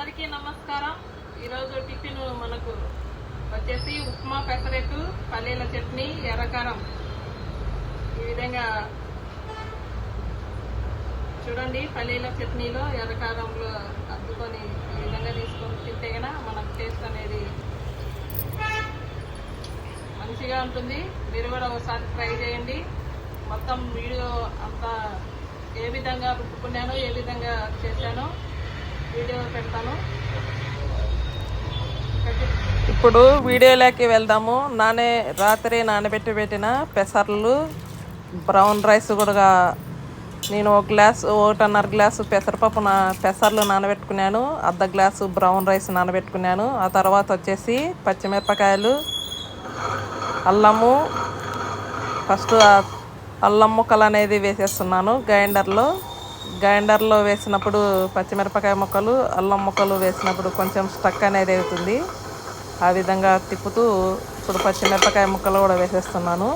అందరికీ నమస్కారం. ఈరోజు టిఫిన్ మనకు వచ్చేసి ఉప్మా పెసరెట్టు పల్లీల చట్నీ ఎర్రకారం. ఈ విధంగా చూడండి పల్లీల చట్నీలో ఎర్రకారంలో అద్దుకొని ఈ విధంగా తీసుకొని తింటే కనుక మనకు టేస్ట్ అనేది మంచిగా ఉంటుంది. మీరు కూడా ఒకసారి ట్రై చేయండి. మొత్తం వీడియో అంతా ఏ విధంగా రుబ్బుకున్నానో ఏ విధంగా చేశానో వీడియో పెడతాను. ఇప్పుడు వీడియోలోకి వెళ్దాము. నానే రాత్రి నానబెట్టి పెట్టిన పెసర్లు బ్రౌన్ రైస్ కూడా నేను ఒక గ్లాస్ ఒకటిన్నర గ్లాసు పెసరపప్పు నా పెసర్లు నానబెట్టుకున్నాను అర్ధ గ్లాసు బ్రౌన్ రైస్ నానబెట్టుకున్నాను. ఆ తర్వాత వచ్చేసి పచ్చిమిరపకాయలు అల్లము ఫస్ట్ అల్లం ముక్కలు అనేది వేసేస్తున్నాను గ్రైండర్లో. గ్రైండర్లో వేసినప్పుడు పచ్చిమిరపకాయ ముక్కలు అల్లం ముక్కలు వేసినప్పుడు కొంచెం స్టక్ అనేది అవుతుంది. ఆ విధంగా తిప్పుతూ ఇప్పుడు పచ్చిమిరపకాయ ముక్కలు కూడా వేసేస్తున్నాను.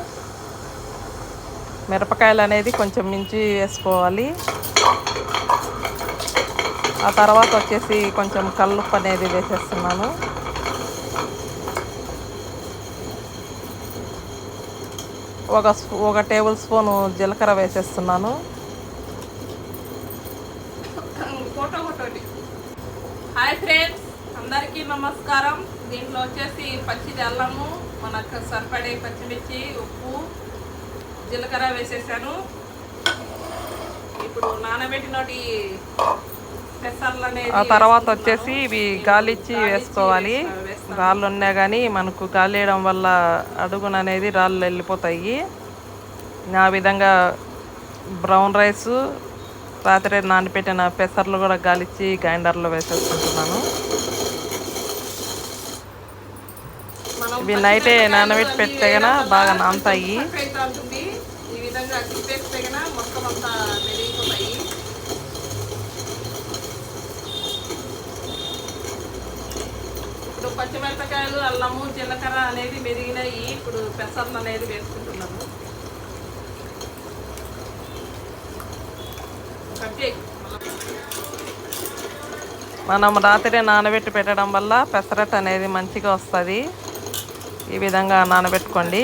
మిరపకాయలు అనేది కొంచెం మించి వేసుకోవాలి. ఆ తర్వాత వచ్చేసి కొంచెం కల్లుప్పు అనేది వేసేస్తున్నాను. ఒక ఒక టేబుల్ స్పూను జీలకర్ర వేసేస్తున్నాను ఫోటో ఫోటోటి హాయ్ ఫ్రెండ్స్ అందరికీ నమస్కారం. దీంట్లో వచ్చేసి పచ్చిది అల్లము మనకు సరిపడే పచ్చిమిర్చి ఉప్పు జీలకర్ర వేసేసాను. ఇప్పుడు నానబెట్టినటి ఆ తర్వాత వచ్చేసి ఇవి గాలిచ్చి వేసుకోవాలి. రాళ్ళు ఉన్నా కానీ మనకు గాలి వేయడం వల్ల అడుగున అనేది రాళ్ళు వెళ్ళిపోతాయి. ఆ విధంగా బ్రౌన్ రైస్ రాత్రి నానబెట్టిన పెసర్లు కూడా గాలిచ్చి గ్రైండర్లో వేసేసుకుంటున్నాను. ఇవి నైటే నానబెట్టి పెడితే గన బాగా నానతాయి. ఇప్పుడు పచ్చిమిరపకాయలు అల్లము జీలకర్ర అనేది మెరిగినాయి ఇప్పుడు పెసర్లు అనేది వేసుకుంటున్నాము మనం రాత్రి నానబెట్టి పెట్టడం వల్ల పెసరట్ అనేది మంచిగా వస్తుంది. ఈ విధంగా నానబెట్టుకోండి.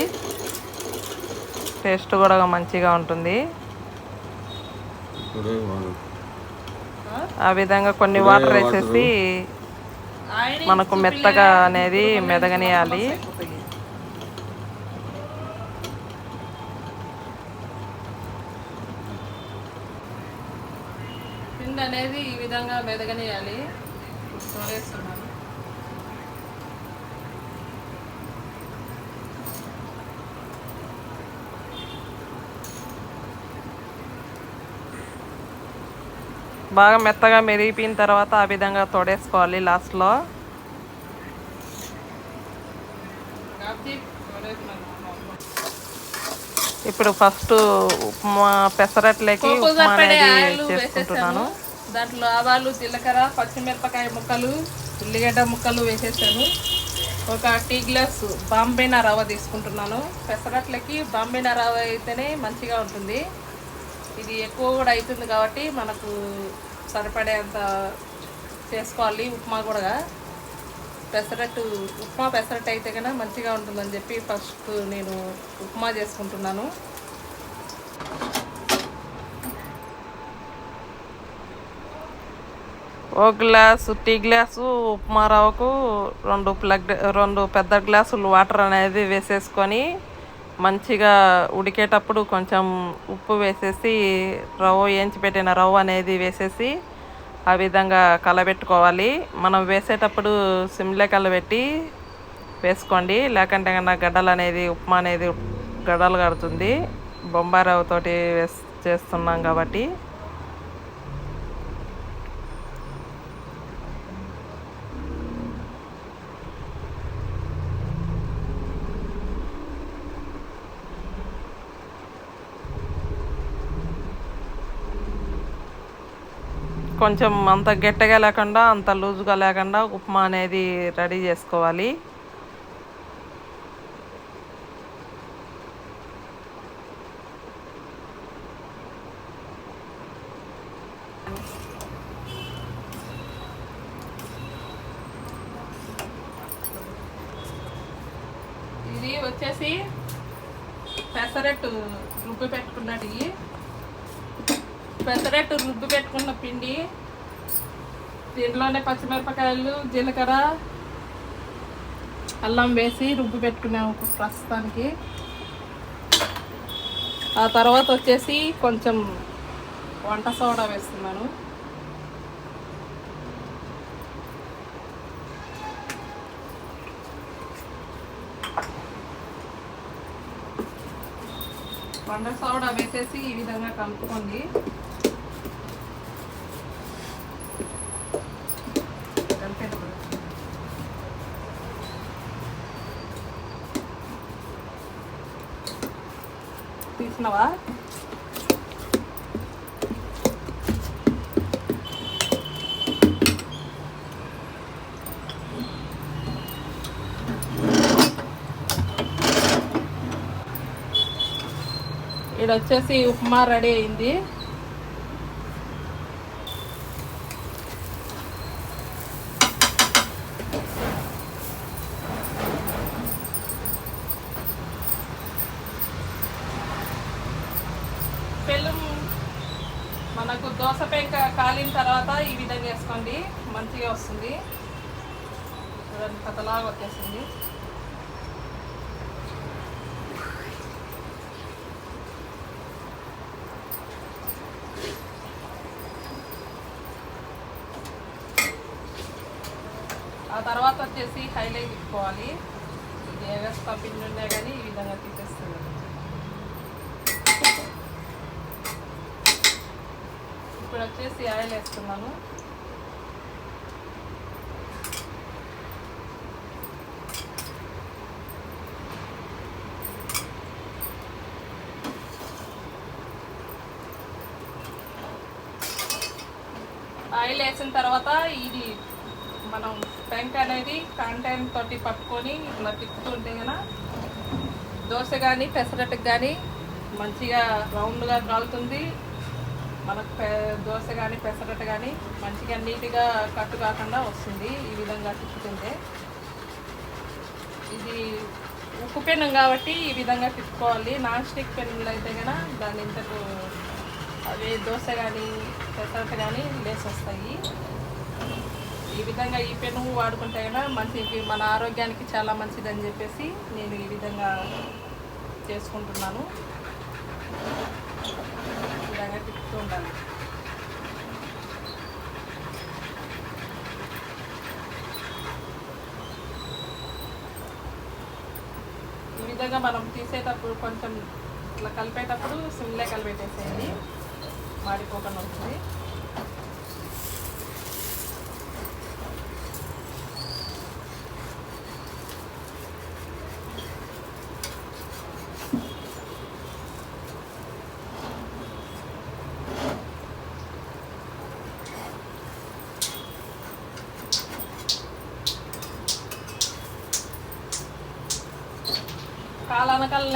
టేస్ట్ కూడా మంచిగా ఉంటుంది. ఆ? విధంగా కొన్ని వాటర్ వేసేసి మనకు మెత్తగా అనేది మెదగనియాలి. పిండి అనేది ఈ విధంగా మెదగనియాలి. తోడేస్తున్నాను బాగా మెత్తగా మెరిగిపోయిన తర్వాత ఆ విధంగా తోడేసుకోవాలి లాస్ట్లో. ఇప్పుడు ఫస్ట్ ఉప్మా పెసరట్లకి ఉప్మా అనేది చేసుకుంటున్నాను. దాంట్లో ఆవాలు జీలకర్ర పచ్చిమిరపకాయ ముక్కలు ఉల్లిగడ్డ ముక్కలు వేసేసాను. ఒక టీ గ్లాస్ బాంబేనా రవ్వ తీసుకుంటున్నాను. పెసరట్లకి బాంబేనా రవ్వ అయితేనే మంచిగా ఉంటుంది. ఇది ఎక్కువ కూడా అవుతుంది కాబట్టి మనకు సరిపడేంత చేసుకోవాలి ఉప్మా కూడా. పెసరట్టు ఉప్మా పెసరట్టు అయితే కనుక మంచిగా ఉంటుందని చెప్పి ఫస్ట్ నేను ఉప్మా చేసుకుంటున్నాను. ఒక గ్లాసు టీ గ్లాసు ఉప్మా రవ్వకు రెండు ప్లగ్ రెండు పెద్ద గ్లాసులు వాటర్ అనేది వేసేసుకొని మంచిగా ఉడికేటప్పుడు కొంచెం ఉప్పు వేసేసి రవ్వ వేయించి పెట్టిన రవ్వ అనేది వేసేసి ఆ విధంగా కలబెట్టుకోవాలి. మనం వేసేటప్పుడు సిమ్లే కలబెట్టి వేసుకోండి. లేకంటే కన్నా గడ్డలు అనేది ఉప్మా అనేది గడ్డలు కడుతుంది. బొంబాయి రవ్వతోటి వేస్ చేస్తున్నాం కాబట్టి. కొంచెం అంత గట్టిగా లేకుండా అంత లూజుగా లేకుండా ఉప్మా అనేది రెడీ చేసుకోవాలి. ఇది వచ్చేసి పెసరట్టు రుబ్బి పెట్టుకున్నట్టు పెసరట్టు రుబ్బు పెట్టుకున్న పిండి. దీంట్లోనే పచ్చిమిరపకాయలు జీలకర్ర అల్లం వేసి రుబ్బి పెట్టుకున్నాము ప్రస్తుతానికి. ఆ తర్వాత వచ్చేసి కొంచెం వంట సోడా వేస్తున్నాను. వంట సోడా వేసేసి ఈ విధంగా కలుపుకోండి కలిపేటప్పుడు తీసినవా? ఇక్కడ వచ్చేసి ఉప్మా రెడీ అయింది బెల్లం మనకు దోశ పెంక కాలిన తర్వాత ఈ విధంగా వేసుకోండి. మంచిగా వస్తుంది. చూడండి కథలాగా వచ్చేసింది. ఆ తర్వాత వచ్చేసి హైలైట్ ఇచ్చుకోవాలి ఇది ఏవేస్తా పిండి కానీ ఈ విధంగా తీసేస్తుంది ఇప్పుడు వచ్చేసి ఆయిల్ వేస్తున్నాను. ఆయిల్ వేసిన తర్వాత ఇది మనం పెంక్ అనేది కాంటైన్ తోటి పట్టుకొని ఇట్లా తిప్పుతుంటే కనుక దోశ కానీ పెసరట్టుకు కానీ మంచిగా రౌండ్గా కాలుతుంది. మనకు పె- దోశ కానీ పెసరట్టు కానీ మంచిగా నీట్గా కట్టు కాకుండా వస్తుంది. ఈ విధంగా తిప్పుతుంటే. ఇది ఉప్పు పెన్నం కాబట్టి ఈ విధంగా తిప్పుకోవాలి. నాన్ స్టిక్ పెన్నులు అయితే కనుక దాని ఇంతకు అవి దోశ కానీ పెసరట్టు కానీ లేసి వస్తాయి ఈ విధంగా ఈ పెను వాడుకుంటే కనుక మంచిది మన ఆరోగ్యానికి చాలా మంచిదని చెప్పేసి నేను ఈ విధంగా చేసుకుంటున్నాను. ఉండాలి. ఈ విధంగా మనం తీసేటప్పుడు కొంచెం ఇట్లా కలిపేటప్పుడు సిమ్లే కలిపేటేసేయండి మాడిపోకుండా వస్తుంది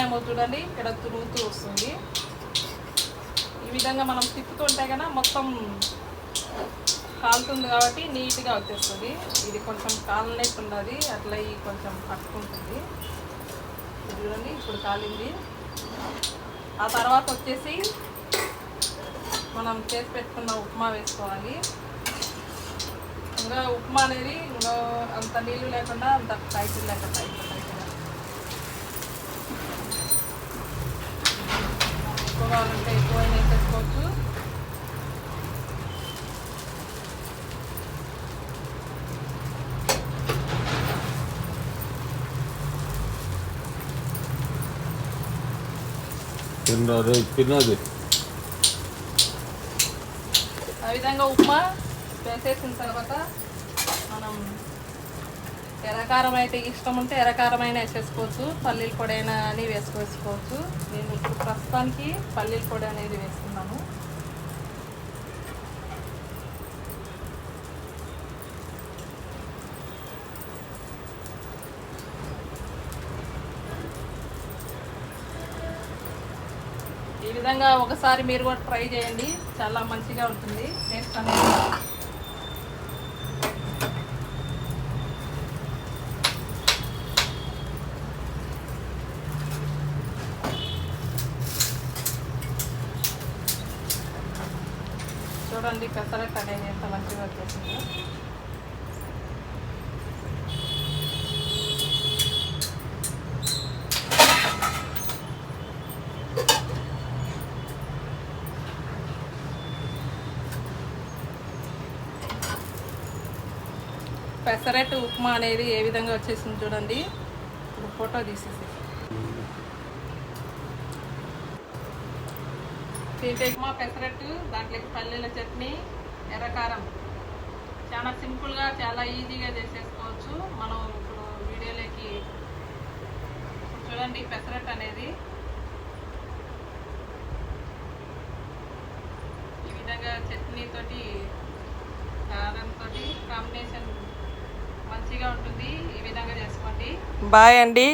ఏమో చూడండి ఇక్కడ తురుగుతూ వస్తుంది. ఈ విధంగా మనం తిప్పుతుంటే కనుక మొత్తం కాలుతుంది కాబట్టి నీట్గా వచ్చేస్తుంది. ఇది కొంచెం కాలనేసి ఉన్నది అట్లా ఈ కొంచెం పట్టుకుంటుంది. ఇది చూడండి ఇప్పుడు కాలింది. ఆ తర్వాత వచ్చేసి మనం చేసి పెట్టుకున్న ఉప్మా వేసుకోవాలి. ఇంకా ఉప్మా అనేది ఇంకా అంత నీళ్ళు లేకుండా అంత టైట్ లేకుండా అయిపోతుంది ఎక్కువ కావాలంటే ఎక్కువ వేసేసుకోవచ్చు తిన్నది తిన్నది. ఆ విధంగా ఉప్మా వేసేసిన తర్వాత మనం ఎరకారం అయితే ఇష్టం ఉంటే ఎర్రకారం అయినా వేసేసుకోవచ్చు. పల్లీల పొడి అయినా అని వేసుకోవచ్చు నేను ఇప్పుడు ప్రస్తుతానికి పల్లీల పొడి అనేది వేసుకున్నాను ఈ విధంగా ఒకసారి మీరు కూడా ట్రై చేయండి. చాలా మంచిగా ఉంటుంది. టేస్ట్ అనేది. చూడండి పెసరట్ అనేది ఎంత మంచిగా వచ్చేసిందో. పెసరట్టు ఉప్మా అనేది ఏ విధంగా వచ్చేసింది చూడండి. ఇప్పుడు ఫోటో తీసేసి దీంట్లో ఉప్మా పెసరట్టు దాంట్లోకి పల్లీల చట్నీ ఎర్రకారం. చాలా సింపుల్గా చాలా ఈజీగా చేసేసుకోవచ్చు. మనం ఇప్పుడు వీడియోలోకి చూడండి పెసరట్టు అనేది. ఈ విధంగా చట్నీతోటి కారంతో కాంబినేషన్ మంచిగా ఉంటుంది. ఈ విధంగా చేసుకోండి. బాయ్ అండి.